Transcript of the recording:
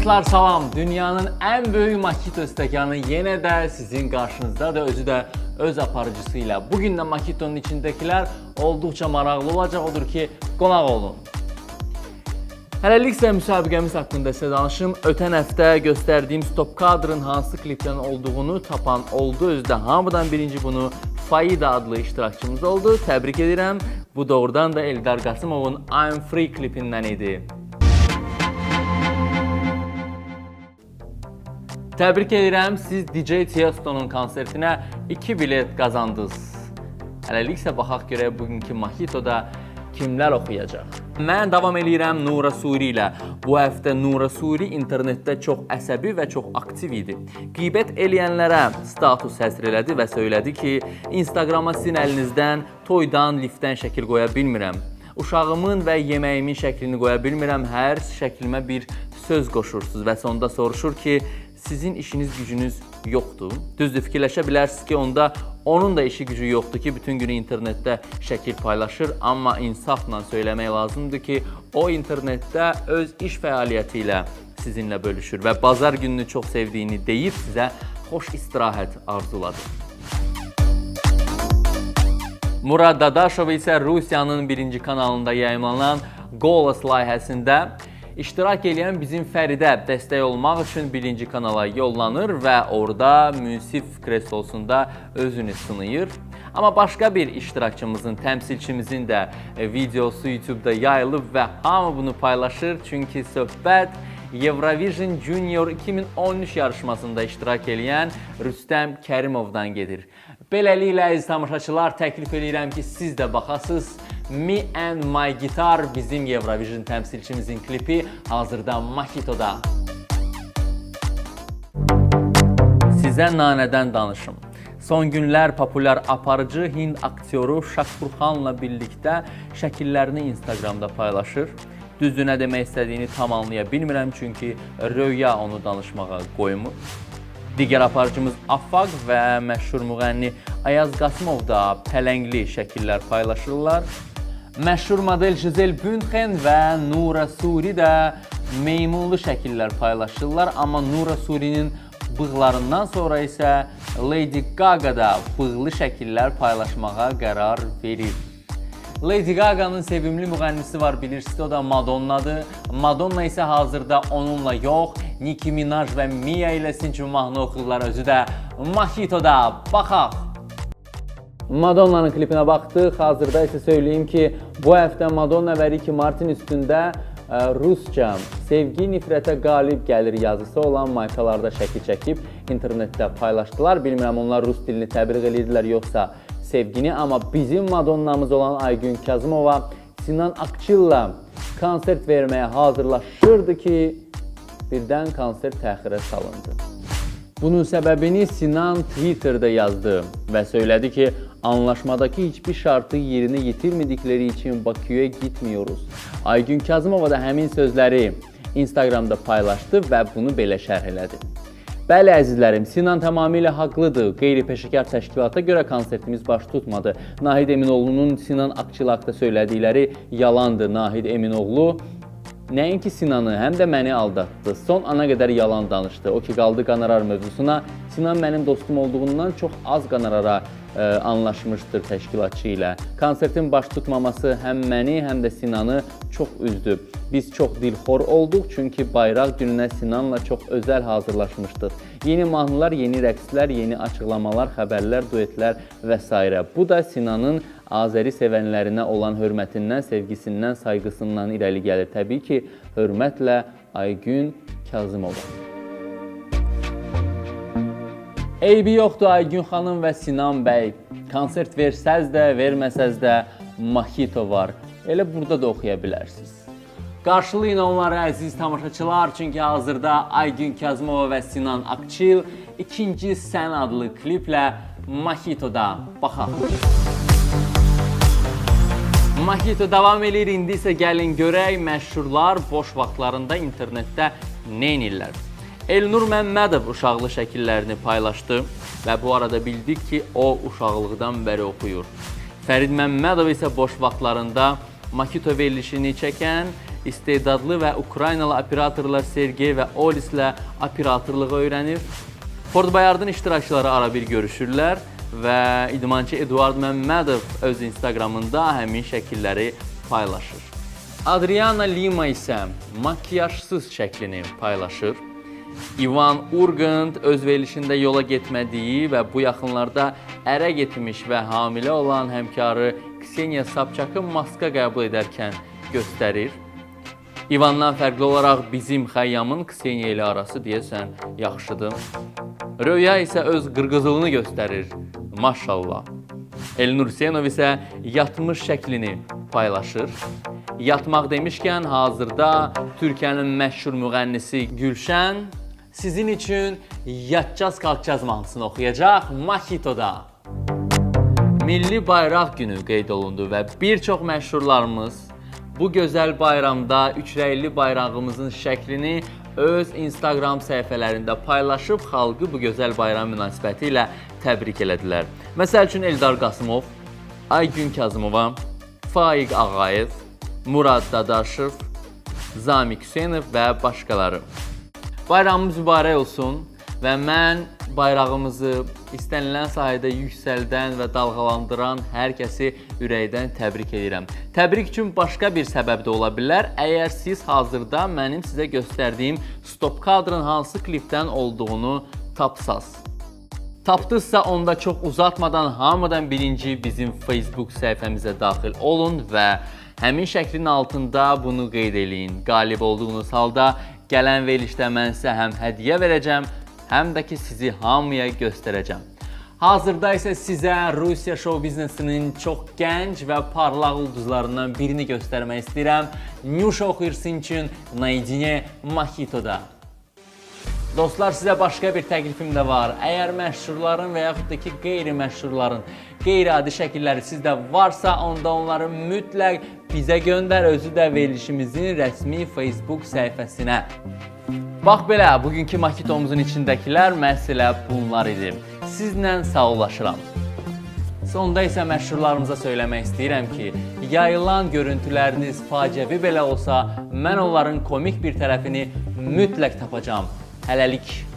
Dostlar salam. Dünyanın en büyük Makito stəkanı yenə də sizin qarşınızdadır. Özü də öz aparıcısıyla. Bugün də Makito'nun içindəkilər olduqca maraqlı olacaq. Odur ki, qonaq olun. Hələlik isə müsabiqəmiz haqqında sizə danışım. Ötən həftə göstərdiyim stop kadrın hansı klipdən olduğunu tapan oldu. Özü də hamıdan birinci bunu Faida adlı iştirakçımız oldu. Təbrik edirəm. Bu doğrudan da Eldar Qasımovun I'm Free klipindən idi. Təbrik edirəm, siz DJ Tiesto'nun konsertinə 2 bilet qazandınız. Hələlik isə baxaq görək bugünkü Mojito'da kimlər oxuyacaq. Mən davam eləyirəm Nura Suri ilə. Bu həftə Nura Suri internetdə çox əsəbi və çox aktiv idi. Qeybət eləyənlərə status həsr elədi və söylədi ki, Instagrama sizin əlinizdən toydan, liftdən şəkil qoya bilmirəm. Uşağımın və yeməyimin şəklini qoya bilmirəm. Hər şəklimə bir söz qoşursunuz və sonda soruşur ki, sizin işiniz gücünüz yoxdur. Düzdür, fikirləşə bilərsiniz ki, onda onun da işi gücü yoxdur ki, bütün günü internetdə şəkil paylaşır, amma insafla söyləmək lazımdır ki, o internetdə öz iş fəaliyyəti ilə sizinlə bölüşür və bazar gününü çox sevdiyini deyib sizə xoş istirahət arzuladı. Murad Dadaşov isə Rusiyanın birinci kanalında yayımlanan Golos layihəsində İştirak edən bizim Fəridə dəstək olmaq üçün birinci kanala yollanır və orada münsif kreslosunda özünü sınayır. Amma başqa bir iştirakçımızın, təmsilçimizin də e, videosu YouTube-da yayılıb və hamı bunu paylaşır. Çünki söhbət Eurovision Junior 2013 yarışmasında iştirak edən Rüstəm Kərimovdan gedir. Beləliklə əziz tamaşaçılar, təklif edirəm ki, siz də baxasınız. Me and My Guitar bizim Eurovision təmsilçimizin klipi hazırda Makito'da. Sizə nanədən danışım. Son günlər populyar aparıcı Hind aktyoru Şakrukhanla birlikdə şəkillərini Instagramda paylaşır. Düzdür nə demək istədiyini tam anlaya bilmirəm çünki Röya onu danışmağa qoymur. Digər aparıcımız Afaq və məşhur müğənni Ayaz Qasımov da pələngli şəkillər paylaşırlar. Məşhur model Giselle Bündchen və Nura Suri də meymunlu şəkillər paylaşırlar, amma Nura Suri'nin bığlarından sonra isə Lady Gaga da bığlı şəkillər paylaşmağa qərar verir. Lady Gaga'nın sevimli müğənnisi var bilirsiniz, o da Madonna'dır. Madonna isə hazırda onunla yox, Nicki Minaj və Mia ilə sizin üçün mahnı oxuyurlar özü də Mojito'da. Baxaq. Madonna'nın klipinə baxdıq. Hazırda isə söyləyim ki, bu həftə Madonna və Ricky Martin üstündə ə, rusca sevgi nifrətə qalib gəlir yazısı olan maykalarda şəkil çəkib internetdə paylaşdılar. Bilmirəm onlar rus dilini təbliğ edirdilər yoxsa sevgini, amma bizim Madonnamız olan Aygün Kazımova Sinan Akçıl'la konsert verməyə hazırlaşırdı ki, birdən konsert təxirə salındı. Bunun səbəbini Sinan Twitter'da yazdı və söylədi ki, anlaşmadaki hiçbir şartı yerine getirmedikleri için Bakü'ye gitmiyoruz. Aygün Kazımova da həmin sözləri Instagramda paylaşdı və bunu belə şərh elədi. Bəli əzizlərim, Sinan tamamilə haqlıdır. Qeyri-peşəkar təşkilata görə konsertimiz baş tutmadı. Nahid Eminoğlu'nun Sinan Akçıl haqqında söylədikləri yalandır. Nahid Eminoğlu Nəinki Sinanı, həm də məni aldatdı. Son ana qədər yalan danışdı. O ki, qaldı qonorar mövzusuna. Sinan mənim dostum olduğundan çox az qonorara ə, anlaşmışdır təşkilatçı ilə. Konsertin baş tutmaması həm məni, həm də Sinanı çox üzdü. Biz çox dilxor olduq çünki bayraq gününə Sinanla çox özəl hazırlaşmışdıq. Yeni mahnılar, yeni rəqslər, yeni açıqlamalar, xəbərlər, duetlər və s. Bu da Sinanın Azəri sevənlərinə olan hörmətindən, sevgisindən, sayğısından irəli gəlir. Təbii ki, hörmətlə Aygün Kazımova. Eybi yoxdur Aygün xanım və Sinan bəy. Konsert versəz də, verməsəz də Mojito var. Elə burada da oxuya bilərsiniz. Qarşılayın onları əziz tamaşaçılar, çünki hazırda Aygün Kazımova və Sinan Akçil ikinci Sən adlı kliplə Mojito'da baxaq. Mojito davam eləyir. İndi isə gəlin görək məşhurlar boş vaxtlarında internetdə nə edirlər. Elnur Məmmədov uşaqlı şəkillərini paylaşdı və bu arada bildik ki, o uşaqlıqdan bəri oxuyur. Fərid Məmmədov isə boş vaxtlarında Makito verilişini çəkən istedadlı və Ukraynalı operatorlar Sergey və Olislə operatorluğu öyrənir. Ford Bayardın iştirakçıları ara bir görüşürlər və idmançı Eduard Məmmədov öz Instagramında həmin şəkilləri paylaşır. Adriana Lima isə makiyajsız şəklini paylaşır. İvan Urgant öz verilişində yola getmədiyi və bu yaxınlarda ərə getmiş və hamilə olan həmkarı Kseniya Sabçakı maska qəbul edərkən göstərir. İvandan fərqli olaraq bizim Xəyyamın Kseniya ilə arası deyəsən yaxşıdır. Röya isə öz qırqızılığını göstərir. Maşallah. Elnur Hüseynov isə yatmış şəklini paylaşır. Yatmaq demişkən hazırda Türkiyənin məşhur müğənnisi Gülşən sizin üçün Yatacağız Kalkacağız mahnısını oxuyacaq Makito'da. Milli Bayraq Günü qeyd olundu və bir çox məşhurlarımız bu gözəl bayramda üçrəyli bayrağımızın şəklini öz Instagram səhifələrində paylaşıb xalqı bu gözəl bayram münasibəti ilə təbrik elədilər. Məsəl üçün Eldar Qasımov, Aygün Kazımova, Faiq Ağayev, Murad Dadaşov, Zamik Hüseynov və başqaları. Bayramımız mübarək olsun və mən bayrağımızı istənilən sahədə yüksəldən və dalğalandıran hər kəsi ürəkdən təbrik edirəm. Təbrik üçün başqa bir səbəb də ola bilər. Əgər siz hazırda mənim sizə göstərdiyim stop kadrın hansı klipdən olduğunu tapsaz. Tapdınızsa onda çox uzatmadan hamıdan birinci bizim Facebook səhifəmizə daxil olun və həmin şəklin altında bunu qeyd eləyin. Qalib olduğunuz halda gələn verilişdə mən sizə həm hədiyyə verəcəm, həm də ki sizi hamıya göstərəcəm. Hazırda isə sizə Rusiya show biznesinin çox gənc və parlaq ulduzlarından birini göstərmək istəyirəm. Nyusha oxuyursun üçün Naidine Mahito'da. Dostlar sizə başqa bir təklifim də var. Əgər məşhurların və yaxud da ki qeyri-məşhurların qeyri-adi şəkilləri sizdə varsa, onda onları mütləq bizə göndər, özü də verilişimizin rəsmi Facebook səhifəsinə. Bax belə, bugünkü makitomuzun içindəkilər məhz elə bunlar idi. Sizlə sağollaşıram. Sonda isə məşhurlarımıza söyləmək istəyirəm ki, yayılan görüntüləriniz faciəvi belə olsa, mən onların komik bir tərəfini mütləq tapacağam. Hələlik